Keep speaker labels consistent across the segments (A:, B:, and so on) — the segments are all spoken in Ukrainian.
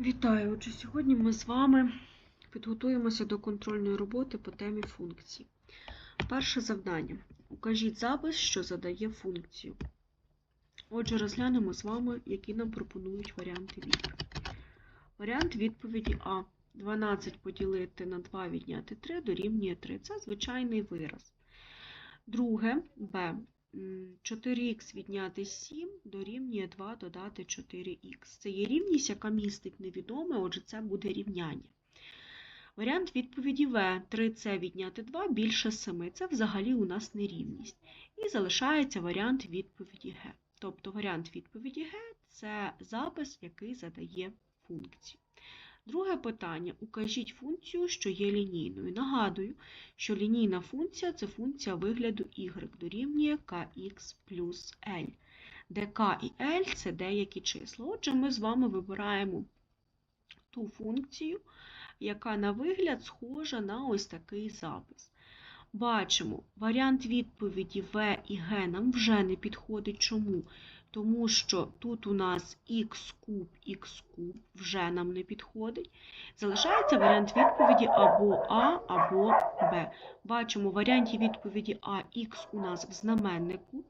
A: Вітаю! Отже, сьогодні ми з вами підготуємося до контрольної роботи по темі функцій. Перше завдання. Укажіть запис, що задає функцію. Отже, розглянемо з вами, які нам пропонують варіанти відповіді. Варіант відповіді А. 12 поділити на 2 відняти 3 дорівнює 3. Це звичайний вираз. Друге Б. М, 4х відняти 7 дорівнює 2 додати 4х. Це є рівність, яка містить невідоме, отже, це буде рівняння. Варіант відповіді В. 3c відняти 2 більше 7. Це взагалі у нас нерівність. І залишається варіант відповіді Г. Тобто варіант відповіді Г це запис, який задає функцію. Друге питання. Укажіть функцію, що є лінійною. Нагадую, що лінійна функція це функція вигляду y дорівнює kx плюс L, де k і L це деякі числа. Отже, ми з вами вибираємо ту функцію, яка на вигляд схожа на ось такий запис. Бачимо, варіант відповіді В і Г нам вже не підходить. Чому? Тому що тут у нас х куб, х куб вже нам не підходить. Залишається варіант відповіді або А, або Б. Бачимо, в варіанті відповіді А х у нас в знаменнику,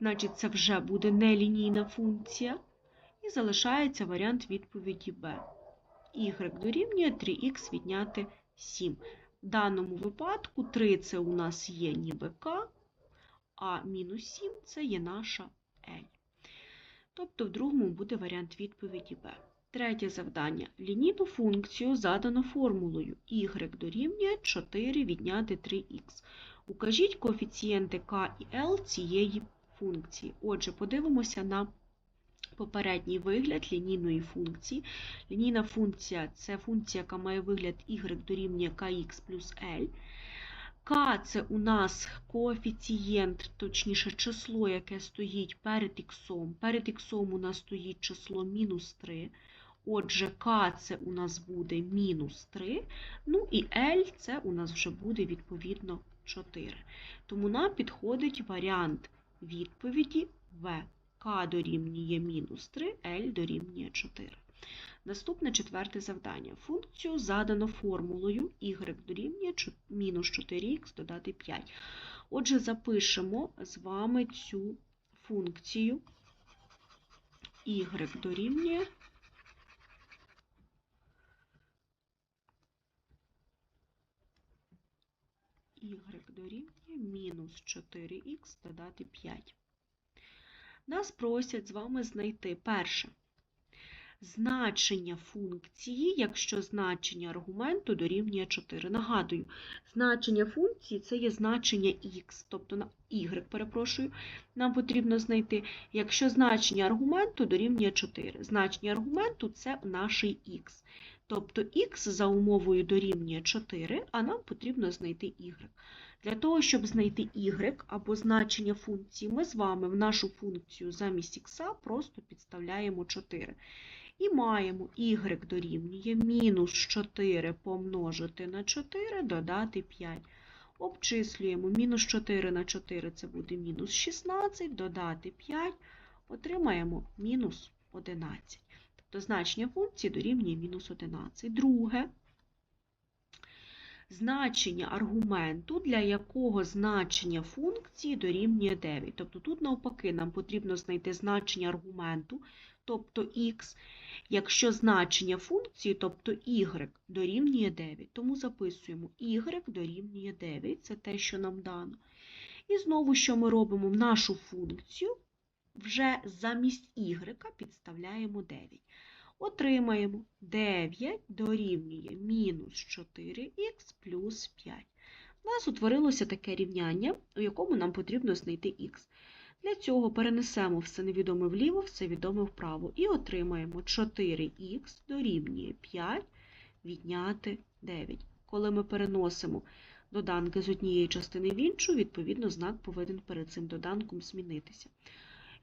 A: значить це вже буде нелінійна функція. І залишається варіант відповіді Б. Y дорівнює 3х відняти 7. В даному випадку 3 це у нас є ніби К, а мінус 7 це є наша L. Тобто в другому буде варіант відповіді Б. Третє завдання. Лінійну функцію задано формулою y дорівнює 4 відняти 3х. Укажіть коефіцієнти k і L цієї функції. Отже, подивимося на попередній вигляд лінійної функції. Лінійна функція це функція, яка має вигляд y дорівнює kx плюс L. К це у нас коефіцієнт, точніше число, яке стоїть перед х. Перед х у нас стоїть число мінус 3. Отже, К це у нас буде мінус 3. Ну і L це у нас вже буде відповідно 4. Тому нам підходить варіант відповіді В. К дорівнює мінус 3, L дорівнює 4. Наступне четверте завдання. Функцію задано формулою y дорівнює мінус 4х додати 5. Отже, запишемо з вами цю функцію y дорівнює y дорівнює мінус 4х додати 5. Нас просять з вами знайти перше значення функції, якщо значення аргументу дорівнює 4. Нагадую, значення функції це є значення х, тобто на y, перепрошую, нам потрібно знайти, якщо значення аргументу дорівнює 4. Значення аргументу це наш х. Тобто х за умовою дорівнює 4, а нам потрібно знайти y. Для того, щоб знайти y або значення функції, ми з вами в нашу функцію замість х просто підставляємо 4. І маємо y дорівнює мінус 4 помножити на 4, додати 5. Обчислюємо мінус 4 на 4 це буде мінус 16, додати 5, отримаємо мінус 11. Тобто значення функції дорівнює мінус 11. Друге, значення аргументу, для якого значення функції дорівнює 9. Тобто тут навпаки нам потрібно знайти значення аргументу, тобто х, якщо значення функції, тобто y, дорівнює 9. Тому записуємо y дорівнює 9, це те, що нам дано. І знову, що ми робимо в нашу функцію, вже замість y підставляємо 9. Отримаємо 9 дорівнює мінус 4х плюс 5. У нас утворилося таке рівняння, у якому нам потрібно знайти х. Для цього перенесемо все невідоме вліво, все відоме вправо. І отримаємо 4х дорівнює 5 відняти 9. Коли ми переносимо доданки з однієї частини в іншу, відповідно, знак повинен перед цим доданком змінитися.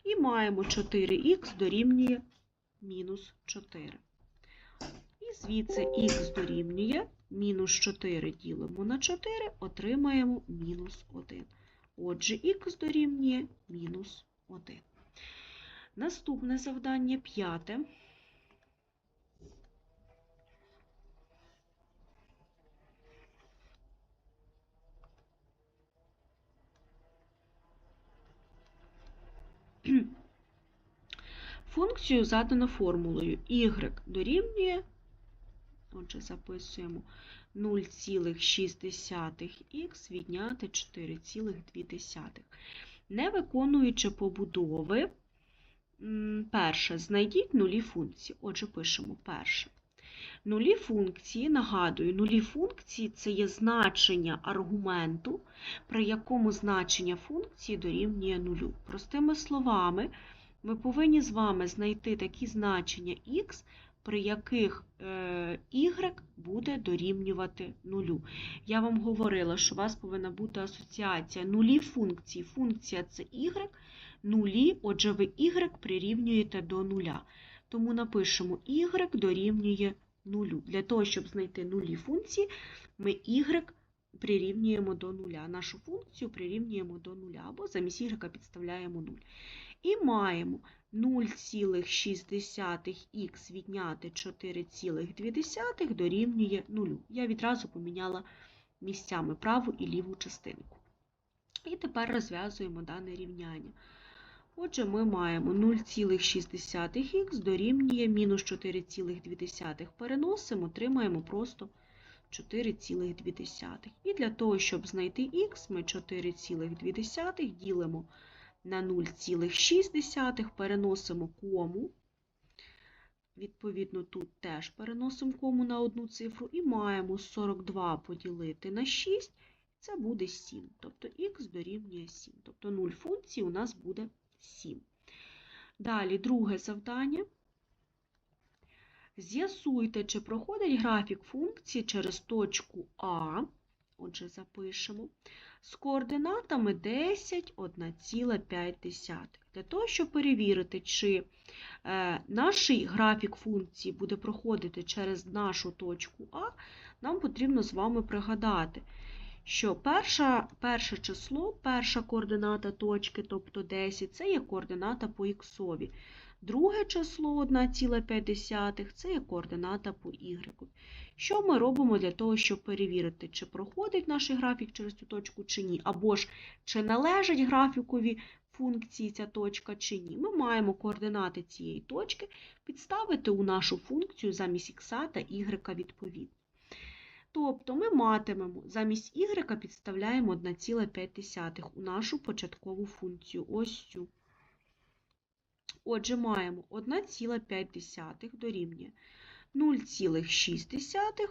A: І маємо 4х дорівнює мінус 4. І звідси х дорівнює мінус 4 ділимо на 4, отримаємо мінус 1. Отже, х дорівнює мінус 1. Наступне завдання п'яте. Функцію задано формулою y дорівнює отже, записуємо 0,6х відняти 4,2. Не виконуючи побудови, перше, знайдіть нулі функції. Отже, пишемо перше. Нулі функції, нагадую, нулі функції це є значення аргументу, при якому значення функції дорівнює нулю. Простими словами, ми повинні з вами знайти такі значення х, при яких е, y буде дорівнювати нулю. Я вам говорила, що у вас повинна бути асоціація нулі функції. Функція це y, нулі, отже, ви y прирівнюєте до нуля. Тому напишемо y дорівнює нулю. Для того, щоб знайти нулі функції, ми y прирівнюємо до нуля. Нашу функцію прирівнюємо до нуля, або замість y підставляємо 0. І маємо 0,6х відняти 4,2 дорівнює 0. Я відразу поміняла місцями праву і ліву частинку. І тепер розв'язуємо дане рівняння. Отже, ми маємо 0,6х дорівнює мінус 4,2. Переносимо, отримаємо просто 4,2. І для того, щоб знайти х, ми 4,2 ділимо на 0,6, переносимо кому. Відповідно, тут теж переносимо кому на одну цифру і маємо 42 поділити на 6, це буде 7. Тобто х дорівнює 7. Тобто 0 функцій у нас буде 7. Далі, друге завдання. З'ясуйте, чи проходить графік функції через точку А, отже, запишемо, з координатами 10, 1,5. Для того, щоб перевірити, чи е, наш графік функції буде проходити через нашу точку А, нам потрібно з вами пригадати, що перша, перше число, перша координата точки, тобто 10, це є координата по х. Друге число 1,5 це є координата по y. Що ми робимо для того, щоб перевірити, чи проходить наш графік через цю точку, чи ні, або ж чи належить графікові функції ця точка, чи ні. Ми маємо координати цієї точки підставити у нашу функцію замість х та y відповідно. Тобто ми матимемо замість y підставляємо 1,5 у нашу початкову функцію. Ось цю. Отже, маємо 1,5 дорівнює 0,6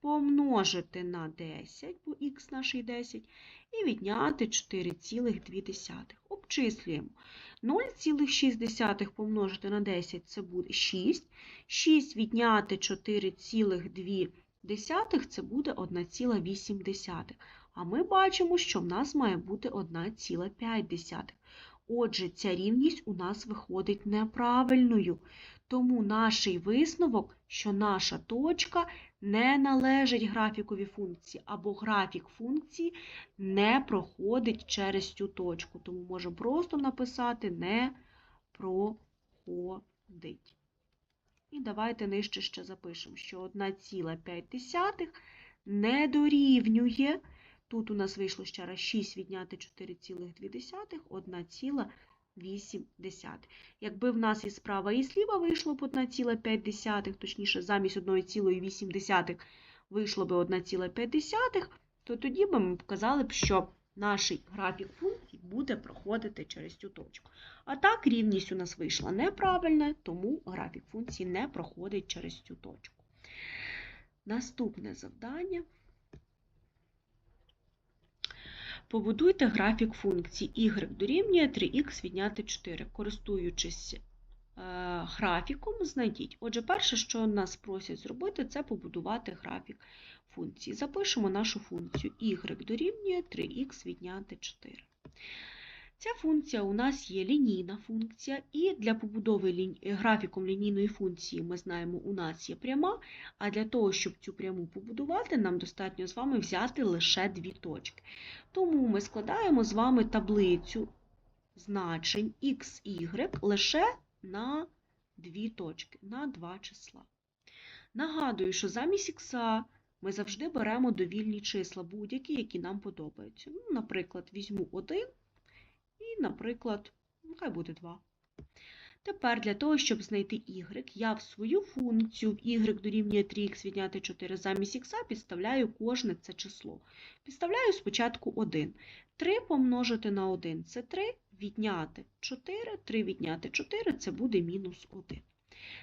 A: помножити на 10, бо х нашій 10, і відняти 4,2. Обчислюємо. 0,6 помножити на 10 це буде 6. 6 відняти 4,2 це буде 1,8. А ми бачимо, що в нас має бути 1,5. Отже, ця рівність у нас виходить неправильною. Тому наш висновок, що наша точка не належить графікові функції, або графік функції не проходить через цю точку. Тому можемо просто написати не проходить. І давайте нижче ще запишемо, що 1,5 не дорівнює. Тут у нас вийшло ще раз 6 відняти 4,2, 1,8. Якби в нас і справа, і зліва вийшло б 1,5, точніше, замість 1,8 вийшло б 1,5, то тоді б ми показали б, що наш графік функцій буде проходити через цю точку. А так, рівність у нас вийшла неправильна, тому графік функції не проходить через цю точку. Наступне завдання. Побудуйте графік функції y дорівнює 3х відняти 4. Користуючись е, графіком, знайдіть. Отже, перше, що нас просять зробити, це побудувати графік функції. Запишемо нашу функцію y дорівнює 3х відняти 4. Ця функція у нас є лінійна функція, і для побудови графіком лінійної функції ми знаємо, у нас є пряма, а для того, щоб цю пряму побудувати, нам достатньо з вами взяти лише дві точки. Тому ми складаємо з вами таблицю значень x, y лише на дві точки, на два числа. Нагадую, що замість х ми завжди беремо довільні числа, будь-які, які нам подобаються. Ну, Наприклад, візьму 1 і, наприклад, Нехай буде 2. Тепер для того, щоб знайти y, я в свою функцію в y дорівнює 3х відняти 4 замість х підставляю кожне це число. Підставляю спочатку 1. 3 помножити на 1 це 3, відняти 4, 3 відняти 4 це буде мінус 1.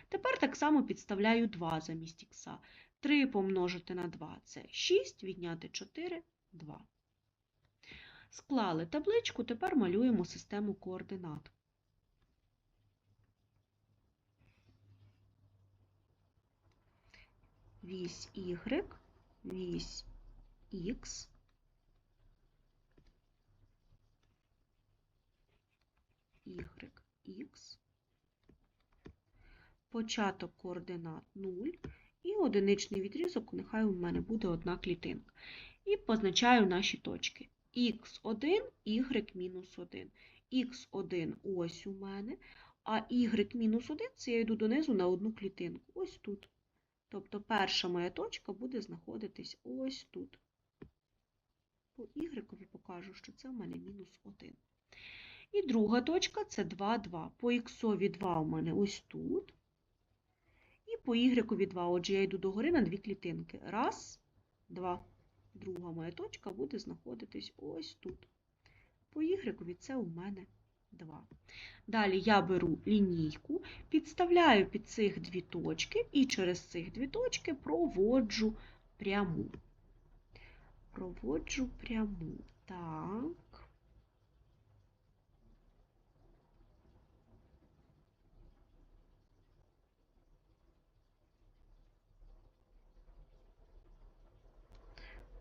A: Тепер так само підставляю 2 замість х. 3 помножити на 2 це 6, відняти 4 2. Склали табличку, тепер малюємо систему координат. Вісь Y, вісь X, Y, X, початок координат 0 і одиничний відрізок, нехай у мене буде одна клітинка. І позначаю наші точки. Х1, y-1. Х1 ось у мене, а y-1 це я йду донизу на одну клітинку. Ось тут. Тобто перша моя точка буде знаходитись ось тут. По y покажу, що це у мене мінус 1. І друга точка це 2, 2. По х 2 у мене ось тут. І по y 2. Отже, я йду догори на дві клітинки. Раз, два. Друга моя точка буде знаходитись ось тут. По y це у мене 2. Далі я беру лінійку, підставляю під цих дві точки і через цих дві точки проводжу пряму. Проводжу пряму. Так.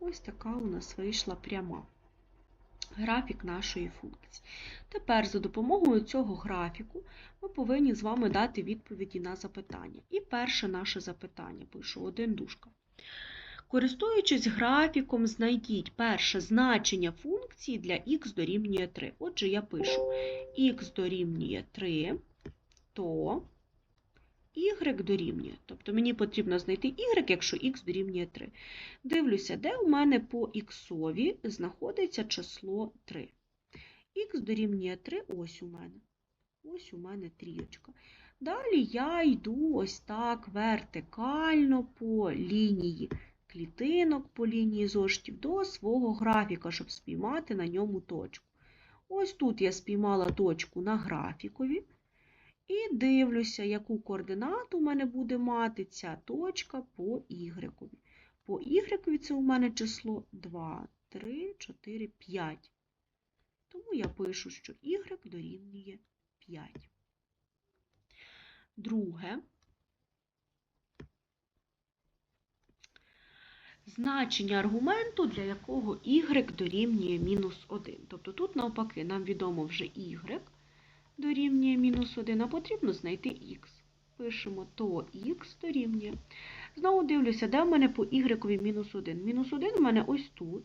A: Ось така у нас вийшла пряма. Графік нашої функції. Тепер за допомогою цього графіку ми повинні з вами дати відповіді на запитання. І перше наше запитання, пишу один дужка. Користуючись графіком, знайдіть перше значення функції для х дорівнює 3. Отже, я пишу х дорівнює 3, то y дорівнює. Тобто мені потрібно знайти y, якщо х дорівнює 3. Дивлюся, де у мене по х знаходиться число 3. Х дорівнює 3, ось у мене. Ось у мене трієчка. Далі я йду ось так вертикально по лінії клітинок, по лінії зоштів до свого графіка, щоб спіймати на ньому точку. Ось тут я спіймала точку на графікові. І дивлюся, яку координату у мене буде мати ця точка по y. По y це у мене число 2, 3, 4, 5. Тому я пишу, що y дорівнює 5. Друге. Значення аргументу, для якого y дорівнює мінус 1. Тобто тут, навпаки, нам відомо вже y дорівнює мінус 1, а потрібно знайти х. Пишемо, то х дорівнює. Знову дивлюся, де в мене по y мінус 1. Мінус 1 у мене ось тут.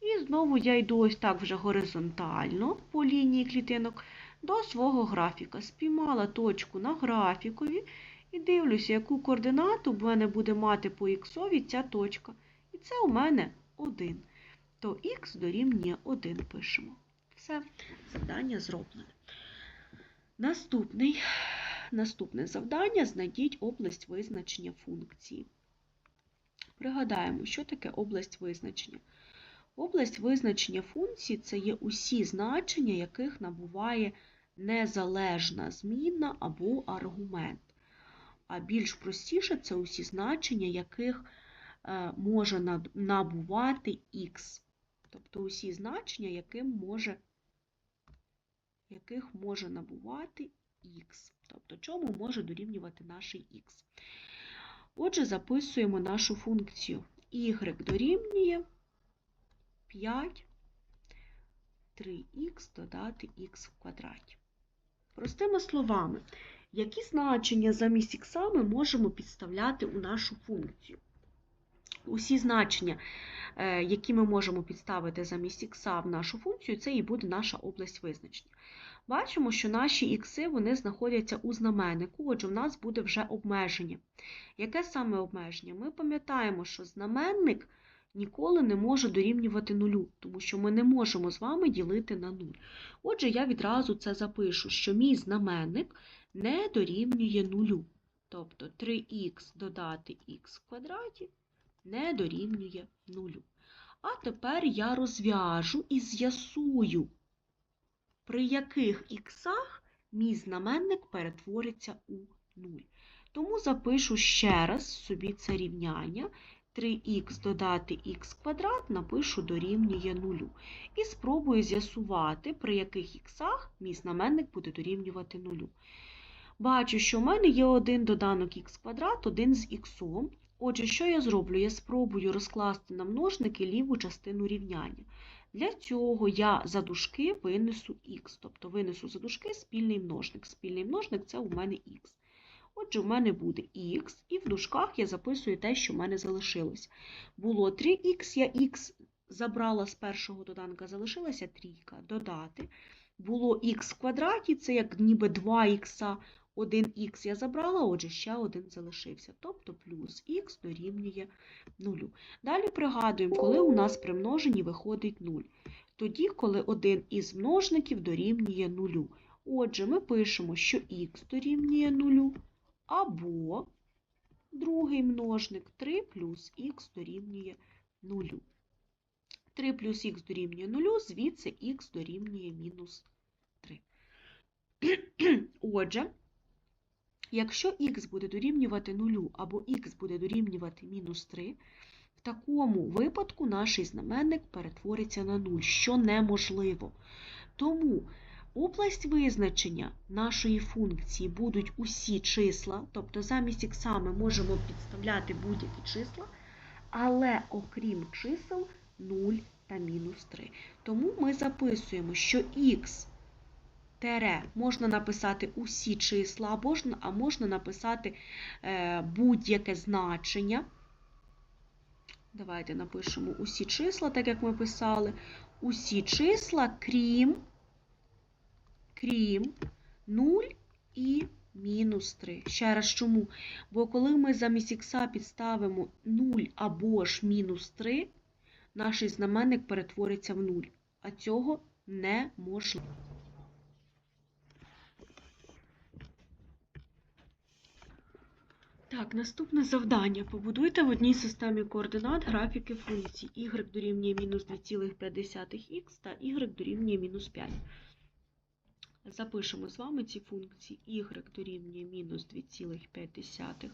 A: І знову я йду ось так вже горизонтально по лінії клітинок до свого графіка. Спіймала точку на графікові і дивлюся, яку координату в мене буде мати по х ця точка. І це у мене 1. То х дорівнює 1 пишемо. Все, завдання зроблене. Наступний, Наступне завдання знайдіть область визначення функції. Пригадаємо, що таке область визначення. Область визначення функції це є усі значення, яких набуває незалежна змінна або аргумент. А більш простіше це усі значення, яких е, може набувати х. Тобто усі значення, яким може яких може набувати х. Тобто, чому може дорівнювати наш х. Отже, записуємо нашу функцію y дорівнює 5 3х додати х в квадраті. Простими словами, які значення замість х ми можемо підставляти у нашу функцію? Усі значення, е, які ми можемо підставити замість х в нашу функцію, це і буде наша область визначення. Бачимо, що наші ікси вони знаходяться у знаменнику, отже, в нас буде вже обмеження. Яке саме обмеження? Ми пам'ятаємо, що знаменник ніколи не може дорівнювати нулю, тому що ми не можемо з вами ділити на 0. Отже, я відразу це запишу, що мій знаменник не дорівнює нулю. Тобто 3х додати х в квадраті не дорівнює нулю. А тепер я розв'яжу і з'ясую, при яких іксах мій знаменник перетвориться у 0. Тому запишу ще раз собі це рівняння. 3х додати х квадрат напишу дорівнює 0. І спробую з'ясувати, при яких іксах мій знаменник буде дорівнювати 0. Бачу, що в мене є один доданок х квадрат, один з х. Отже, що я зроблю? Я спробую розкласти на множники ліву частину рівняння. Для цього я за дужки винесу х, тобто винесу за дужки спільний множник. Спільний множник це у мене х. Отже, у мене буде х, і в дужках я записую те, що в мене залишилось. Було 3х, я х забрала з першого доданка, залишилася трійка. Додати. Було х в квадраті, це як ніби 2х, 1х я забрала, отже, ще один залишився. Тобто плюс х дорівнює 0. Далі пригадуємо, коли у нас при множенні виходить 0. Тоді, коли один із множників дорівнює 0. Отже, ми пишемо, що х дорівнює 0, або другий множник 3 плюс х дорівнює 0. 3 плюс х дорівнює 0, звідси х дорівнює мінус 3. Отже, якщо х буде дорівнювати 0 або х буде дорівнювати мінус 3, в такому випадку наш знаменник перетвориться на 0, що неможливо. Тому область визначення нашої функції будуть усі числа, тобто замість х ми можемо підставляти будь-які числа, але окрім чисел 0 та мінус 3. Тому ми записуємо, що х тере можна написати усі числа, а можна написати е, будь-яке значення. Давайте напишемо усі числа, так як ми писали. Усі числа, крім, крім 0 і мінус 3. Ще раз чому? Бо коли ми замість х підставимо 0 або ж мінус 3, наш знаменник перетвориться в 0. А цього неможливо. Так, наступне завдання. Побудуйте в одній системі координат графіки функцій y дорівнює мінус 2,5х та y дорівнює мінус 5. Запишемо з вами ці функції y дорівнює мінус 2,5х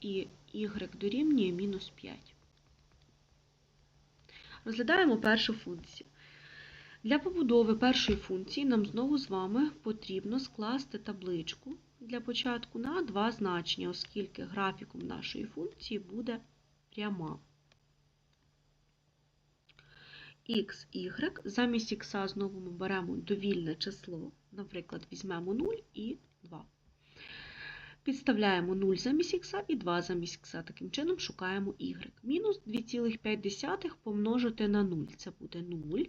A: і y дорівнює мінус 5. Розглядаємо першу функцію. Для побудови першої функції нам знову з вами потрібно скласти табличку для початку на два значення, оскільки графіком нашої функції буде пряма. Х, y. Замість х знову ми беремо довільне число, наприклад, візьмемо 0 і 2. Підставляємо 0 замість х і 2 замість х. Таким чином шукаємо y. Мінус 2,5 помножити на 0 це буде 0.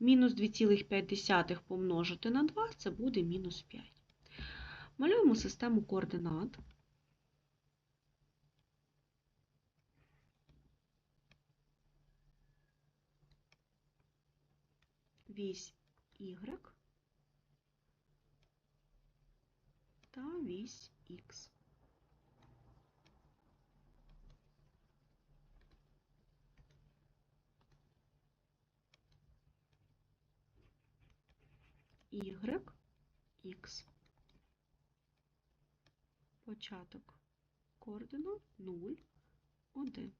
A: Мінус 2,5 помножити на 2 це буде мінус 5. Малюємо систему координат. Вісь y та вісь х. y, х. Початок координат 0, 1.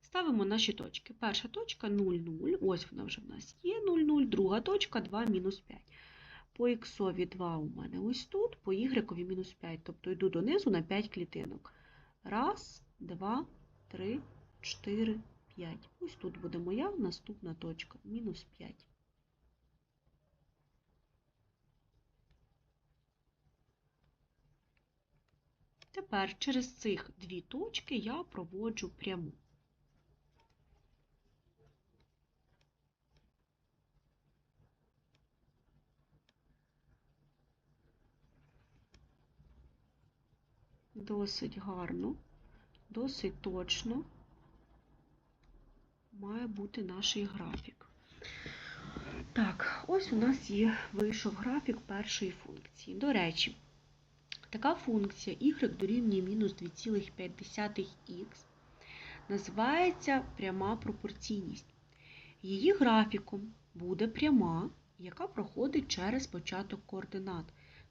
A: Ставимо наші точки. Перша точка 0, 0, ось вона вже в нас є 0, 0, друга точка 2, мінус 5. По х 2 у мене ось тут, по y мінус 5, тобто йду донизу на 5 клітинок. Раз, два, три, чотири, п'ять. Ось тут буде моя наступна точка, мінус 5. Тепер через цих дві точки я проводжу пряму. Досить гарно, досить точно має бути наш графік. Так, ось у нас є вийшов графік першої функції. До речі, така функція y дорівнює мінус 2,5х називається пряма пропорційність. Її графіком буде пряма, яка проходить через початок координат.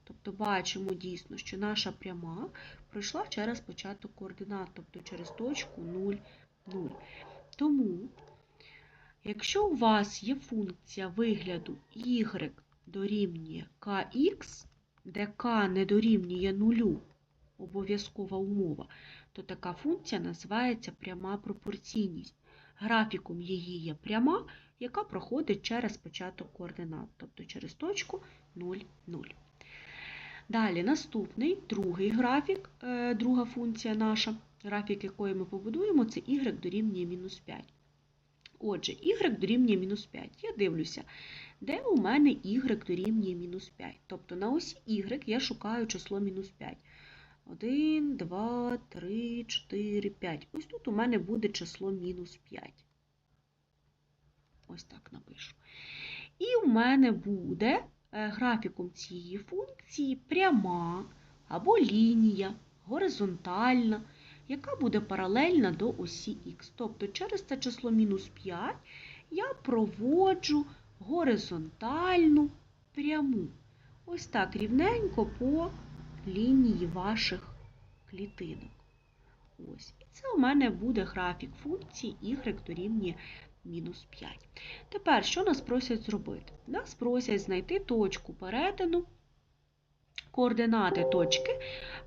A: Тобто бачимо дійсно, що наша пряма пройшла через початок координат, тобто через точку 0, 0. Тому, якщо у вас є функція вигляду y дорівнює kx, де k не дорівнює нулю, обов'язкова умова, то така функція називається пряма пропорційність. Графіком її є пряма, яка проходить через початок координат, тобто через точку 0, 0. Далі наступний, другий графік, е, друга функція наша, графік якої ми побудуємо, це y дорівнює мінус 5. Отже, y дорівнює мінус 5. Я дивлюся, де у мене y дорівнює мінус 5. Тобто на осі y я шукаю число мінус 5. 1, 2, 3, 4, 5. Ось тут у мене буде число мінус 5. Ось так напишу. І у мене буде е, графіком цієї функції пряма або лінія горизонтальна, яка буде паралельна до осі х. Тобто через це число мінус 5 я проводжу горизонтальну пряму. Ось так рівненько по лінії ваших клітинок. Ось. І це у мене буде графік функції y дорівнює мінус 5. Тепер, що нас просять зробити? Нас просять знайти точку перетину, координати точки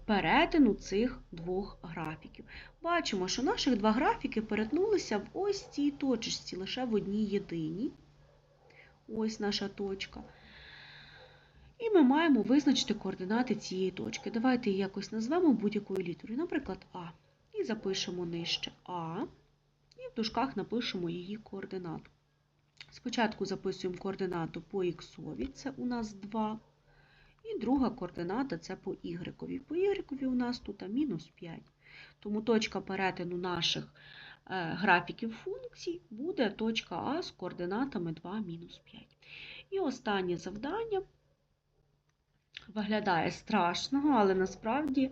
A: перетину цих двох графіків. Бачимо, що наших два графіки перетнулися в ось цій точці, лише в одній єдиній. Ось наша точка. І ми маємо визначити координати цієї точки. Давайте її якось назвемо будь-якою літерою, наприклад, А. І запишемо нижче А, і в дужках напишемо її координату. Спочатку записуємо координату по х, це у нас 2. І друга координата це по y. По y у нас тут мінус 5. Тому точка перетину наших графіків функцій буде точка А з координатами 2, мінус 5. І останнє завдання виглядає страшного, але насправді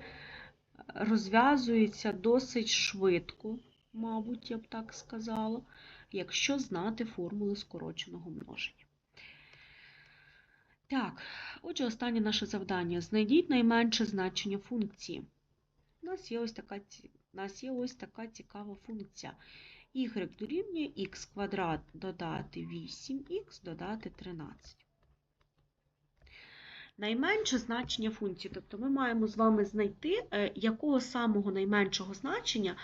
A: розв'язується досить швидко, мабуть, я б так сказала, якщо знати формули скороченого множення. Так, отже, останнє наше завдання. Знайдіть найменше значення функції. У нас є ось така, нас є ось така цікава функція. y дорівнює х квадрат додати 8х додати 13 найменше значення функції. Тобто ми маємо з вами знайти, е, якого самого найменшого значення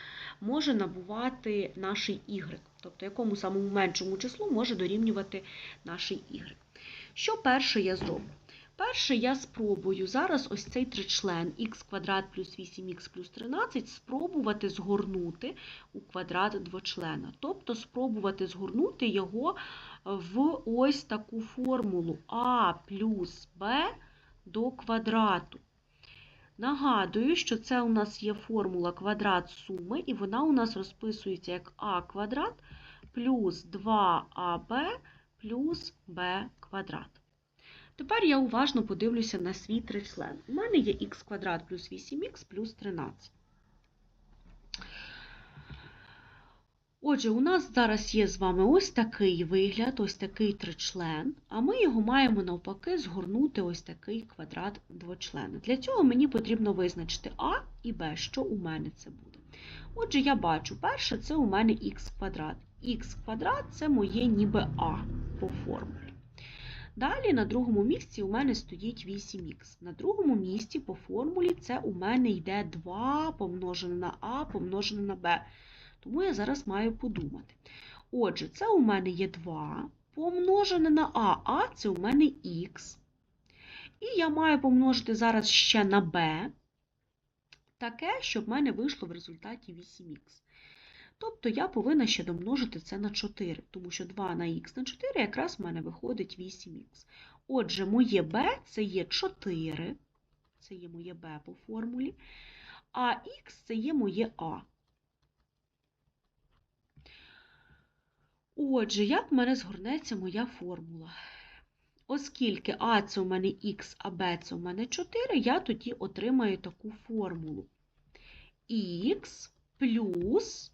A: може набувати наш y. Тобто, якому самому меншому числу може дорівнювати наш y. Що перше я зроблю? Перше, я спробую зараз ось цей тричлен х квадрат плюс 8х плюс 13 спробувати згорнути у квадрат двочлена. Тобто спробувати згорнути його в ось таку формулу а плюс b до квадрату. Нагадую, що це у нас є формула квадрат суми, і вона у нас розписується як а квадрат плюс 2аб плюс b квадрат. Тепер я уважно подивлюся на свій тричлен. У мене є х квадрат плюс 8х плюс 13. Отже, у нас зараз є з вами ось такий вигляд, ось такий тричлен, а ми його маємо навпаки згорнути ось такий квадрат двочлена. Для цього мені потрібно визначити А і Б, що у мене це буде. Отже, я бачу, перше це у мене х квадрат. Х квадрат це моє ніби А по формулі. Далі на другому місці у мене стоїть 8х. На другому місці по формулі це у мене йде 2 помножене на А помножене на Б. Тому я зараз маю подумати. Отже, це у мене є 2 помножене на А, А це у мене Х. І я маю помножити зараз ще на b, таке, щоб в мене вийшло в результаті 8х. Тобто я повинна ще домножити це на 4, тому що 2 на х на 4 якраз в мене виходить 8х. Отже, моє b це є 4, це є моє b по формулі, а х це є моє а. Отже, як в мене згорнеться моя формула? Оскільки А це у мене х, а Б це у мене 4, я тоді отримаю таку формулу. х плюс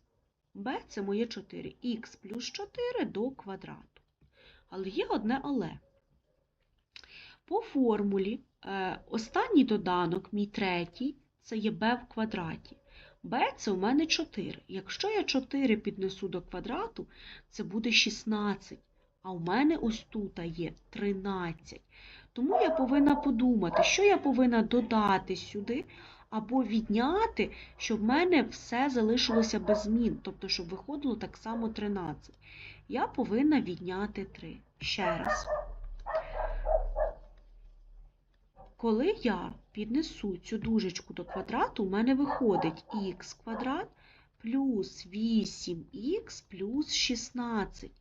A: b це моє 4. х плюс 4 до квадрату. Але є одне але. По формулі е, останній доданок, мій третій, це є b в квадраті. b це у мене 4. Якщо я 4 піднесу до квадрату, це буде 16. А у мене ось тут є 13. Тому я повинна подумати, що я повинна додати сюди або відняти, щоб в мене все залишилося без змін, тобто, щоб виходило так само 13. Я повинна відняти 3. Ще раз. Коли я піднесу цю дужечку до квадрату, у мене виходить х квадрат плюс 8х плюс 16.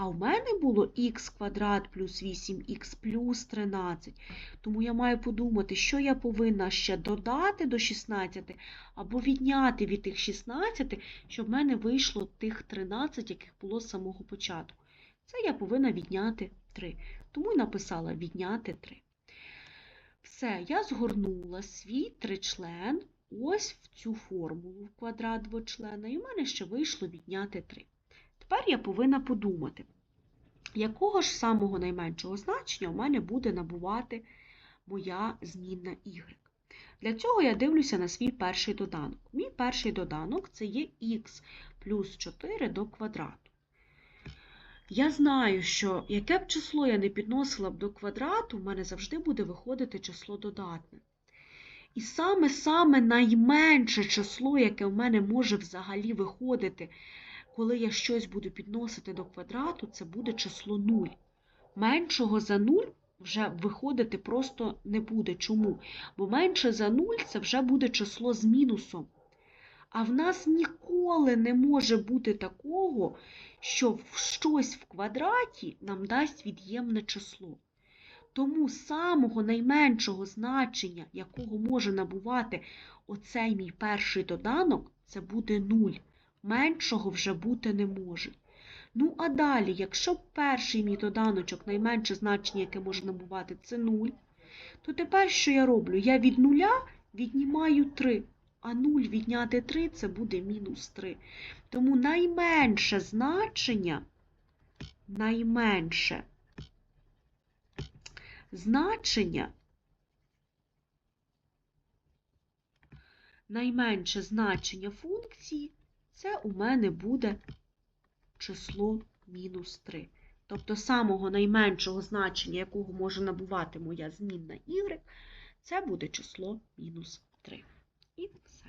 A: А у мене було х квадрат плюс 8х плюс 13. Тому я маю подумати, що я повинна ще додати до 16 або відняти від тих 16, щоб в мене вийшло тих 13, яких було з самого початку. Це я повинна відняти 3. Тому і написала відняти 3. Все, я згорнула свій тричлен ось в цю формулу в квадрат двочлена, і в мене ще вийшло відняти 3. Тепер я повинна подумати, якого ж самого найменшого значення у мене буде набувати моя змінна y. Для цього я дивлюся на свій перший доданок. Мій перший доданок це є х плюс 4 до квадрату. Я знаю, що яке б число я не підносила б до квадрату, в мене завжди буде виходити число додатне. І саме-саме найменше число, яке в мене може взагалі виходити, коли я щось буду підносити до квадрату, це буде число 0. Меншого за 0 вже виходити просто не буде. Чому? Бо менше за 0 це вже буде число з мінусом. А в нас ніколи не може бути такого, що щось в квадраті нам дасть від'ємне число. Тому самого найменшого значення, якого може набувати оцей мій перший доданок, це буде 0. Меншого вже бути не може. Ну, а далі, якщо перший мій доданочок, найменше значення, яке може набувати, це 0, то тепер що я роблю? Я від нуля віднімаю 3, а 0 відняти 3 це буде мінус 3. Тому найменше значення, найменше значення, найменше значення функції це у мене буде число мінус 3. Тобто самого найменшого значення, якого може набувати моя змінна y, це буде число мінус 3. І все.